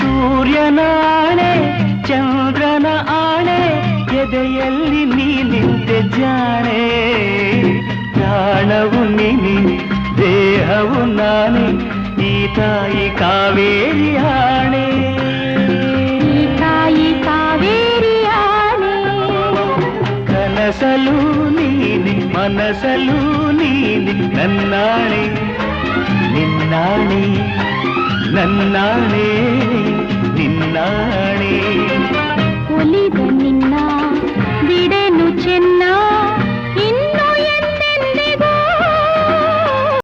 ಸೂರ್ಯನಾಣೆ ಚಂದ್ರನ ಆಣೆ ಎದೆಯಲ್ಲಿ ನೀ ನಿಂತೆ ಜಾಣೆ ಪ್ರಾಣವು ನೀನಿ ದೇಹವು ನಾನೇ ಈ ತಾಯಿ ಕಾವೇರಿ ಆಣೆ ಕನಸಲು ನೀನಿ ಮನಸಲು ನೀನಿ ನನ್ನಾಣೆ ನನ್ನಾಣೆ ನಿನ್ನಾಣೆ. ಒಲಿದ ನಿನ್ನ ಬಿಡೆನು ಚೆನ್ನ